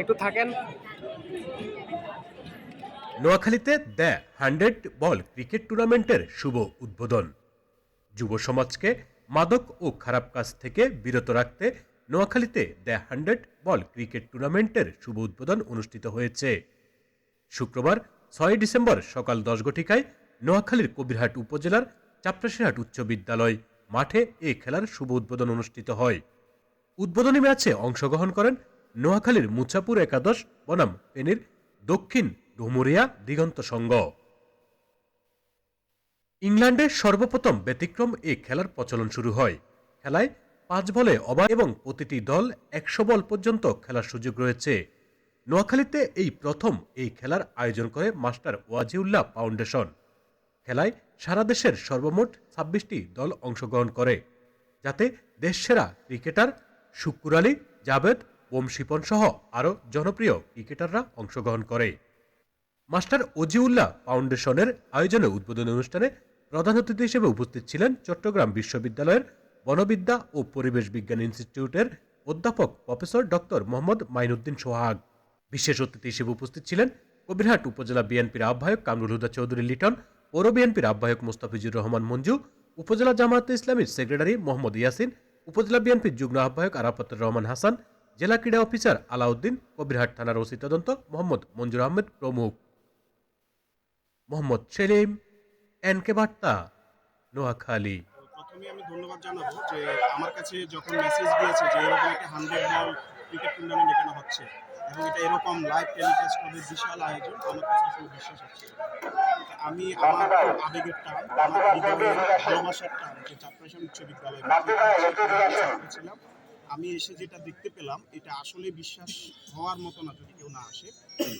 একটু থাকেন। নোয়াখালীতে দ্য হান্ড্রেড বল ক্রিকেট টুর্নামেন্টের শুভ উদ্বোধন। যুব সমাজকে মাদক ও খারাপ কাজ থেকে বিরত রাখতে নোয়াখালীতে দ্য হান্ড্রেড বল ক্রিকেট টুর্নামেন্টের শুভ উদ্বোধন অনুষ্ঠিত হয়েছে। শুক্রবার, ছয় ডিসেম্বর সকাল দশ ঘটিকায় নোয়াখালীর কবিরহাট উপজেলার চাপরাশিরহাট উচ্চ বিদ্যালয় মাঠে এ খেলার শুভ উদ্বোধন অনুষ্ঠিত হয়। উদ্বোধনী ম্যাচে অংশগ্রহণ করেন নোয়াখালীর মুছাপুর একাদশ, বনাম ফেনীর দক্ষিণ ডুমুরিয়া দিগন্ত সংঘ। ইংল্যান্ডে সর্বপ্রথম ব্যতিক্রম এ খেলার প্রচলন শুরু হয়। খেলায় পাঁচ বলে অবাধ এবং প্রতিটি দল একশো বল পর্যন্ত খেলার সুযোগ রয়েছে। নোয়াখালীতে এই প্রথম এই খেলার আয়োজন করে মাস্টার ওয়াজিউল্লাহ ফাউন্ডেশন। খেলায় সারা দেশের সর্বমোট ছাব্বিশটি দল অংশগ্রহণ করে, যাতে দেশসেরা ক্রিকেটার শুক্কুর আলী, জাভেদ ওম শিপন সহ আরও জনপ্রিয় ক্রিকেটাররা অংশগ্রহণ করে। মাস্টার ওজিউল্লাহ ফাউন্ডেশনের আয়োজনে উদ্বোধনী অনুষ্ঠানে প্রধান অতিথি হিসেবে উপস্থিত ছিলেন চট্টগ্রাম বিশ্ববিদ্যালয়ের বনবিদ্যা ও পরিবেশ বিজ্ঞান ইনস্টিটিউটের অধ্যাপক প্রফেসর ডক্টর মোহাম্মদ মাইনুদ্দিন সোহাগ। বিশেষ অতিথি হিসেবে উপস্থিত ছিলেন কবিরহাট উপজেলা বিএনপির আহ্বায়ক কামরুল হুদা চৌধুরী লিটন পৌর বিএনপির আহ্বায়ক মুস্তাফিজুর রহমান মঞ্জু, উপজেলা জামায়াতে ইসলামীর সেক্রেটারি মোহাম্মদ ইয়াসিন, উপজেলা বিএনপির যুগ্ম আহ্বায়ক আরাফাতুর রহমান হাসান, জেলা ক্রীড়া অফিসার আলাউদ্দিন, কবিরহাট থানার ওসি তদন্ত মোহাম্মদ মঞ্জুর আহমেদ প্রমুখ। মোহাম্মদ সেলিম, এনকে বার্তা, নোয়াখালী। প্রথমে আমি ধন্যবাদ জানাব যে আমার কাছে যখন মেসেজ দিয়েছে যে এরকম একটা হান্ড্রেড বল ক্রিকেট টুর্নামেন্ট এখানে হচ্ছে এবং এটা এরকম লাইভ টেলিকাস্ট হবে বিশাল আয়োজন আমার কাছে আসলে বিশ্বাস হচ্ছে আমি আমার আবেগের টান আমার হৃদয়ের ভালোবাসার টান যে চাপরাশন উচ্চ বিদ্যালয় ছিলাম আমি এসে যেটা দেখতে পেলাম এটা আসলে বিশ্বাস হওয়ার মতো না যদি কেউ না আসে।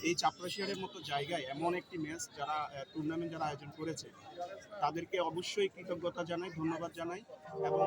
এই চাপরাশিয়ারের মতো জায়গায় এমন একটি ম্যাচ যারা টুর্নামেন্ট যারা আয়োজন করেছে তাদেরকে অবশ্যই কৃতজ্ঞতা জানাই ধন্যবাদ জানাই এবং